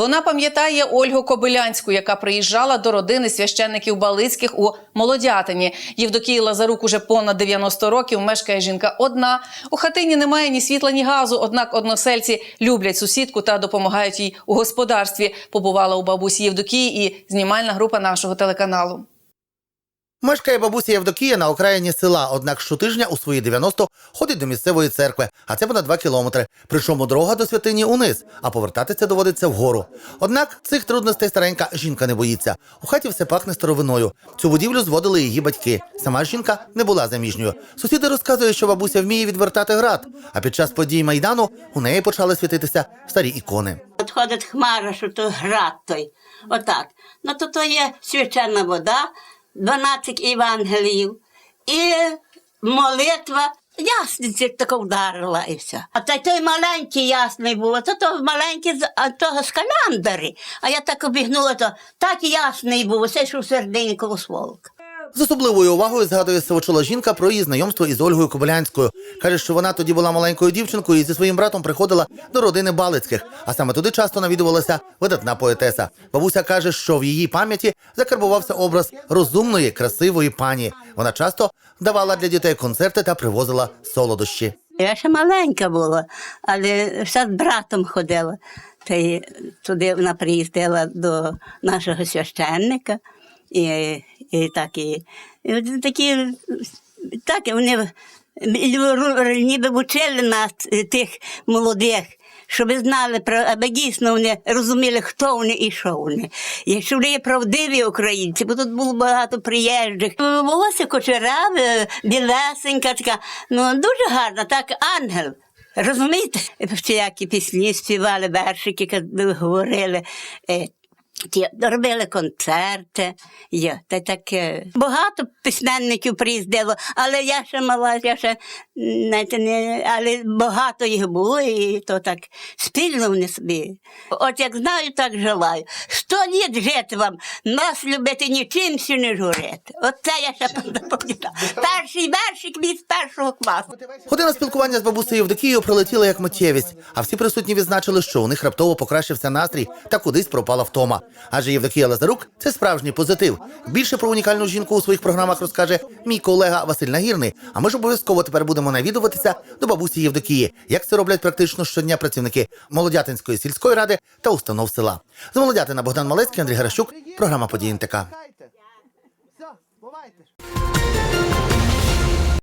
Вона пам'ятає Ольгу Кобилянську, яка приїжджала до родини священників Балицьких у Молодятині. Євдокії Лазарук уже понад 90 років мешкає жінка одна. У хатині немає ні світла, ні газу. Однак односельці люблять сусідку та допомагають їй у господарстві. Побувала у бабусі Євдокії і знімальна група нашого телеканалу. Мешкає бабуся Євдокія на окраїні села, однак щотижня у свої 90 ходить до місцевої церкви, а це понад 2 кілометри. Причому дорога до святині униз, а повертатися доводиться вгору. Однак цих трудностей старенька жінка не боїться. У хаті все пахне старовиною. Цю будівлю зводили її батьки. Сама жінка не була заміжньою. Сусіди розказують, що бабуся вміє відвертати град. А під час подій майдану у неї почали світитися старі ікони. От ходить хмара, що то град той. Отак. Ну то то є свячена вода, 12 євангеліїв і молитва. Ясниця така вдарила і все. А той, той маленький ясний був, а то, то маленький з того з каляндари. А я так обігнула, то так ясний був, усе, що в середині коло. З особливою увагою згадує Савочола жінка про її знайомство із Ольгою Кобилянською. Каже, що вона тоді була маленькою дівчинкою і зі своїм братом приходила до родини Балицьких, а саме туди часто навідувалася видатна поетеса. Бабуся каже, що в її пам'яті закарбувався образ розумної, красивої пані. Вона часто давала для дітей концерти та привозила солодощі. Я ще маленька була, але все з братом ходила. Та й туди вона приїздила до нашого священника. І, і так, і, і такі, так, вони ніби вчили нас, е, тих молодих, щоб знали, про- аби дійсно вони розуміли, хто вони і що вони. Якщо вони є правдиві українці, бо тут було багато приїжджих. Волосся кучераве, білесенька така, ну дуже гарна, так, ангел. Розумієте? Всіякі пісні співали, вершики говорили. Ті робили концерти, є, та таке. Багато письменників приїздило, але я ще мала, я ще знаєте, не, але багато їх було, і то так спільно вони собі. От як знаю, так желаю. Сто літ жити вам, нас любити нічим сі не журити. От це я ще пам'ятаю. Перший вершик від першого класу. Година спілкування з бабусею Євдокією пролетіла як миттєвість, а всі присутні відзначили, що у них раптово покращився настрій та кудись пропала втома. Адже Євдокія Лазарук це справжній позитив. Більше про унікальну жінку у своїх програмах розкаже мій колега Василь Нагірний. А ми ж обов'язково тепер будемо навідуватися до бабусі Євдокії, як це роблять практично щодня працівники Молодятинської сільської ради та установ села. З Молодятина Богдан Малецький, Андрій Геращук, програма «Події НТК».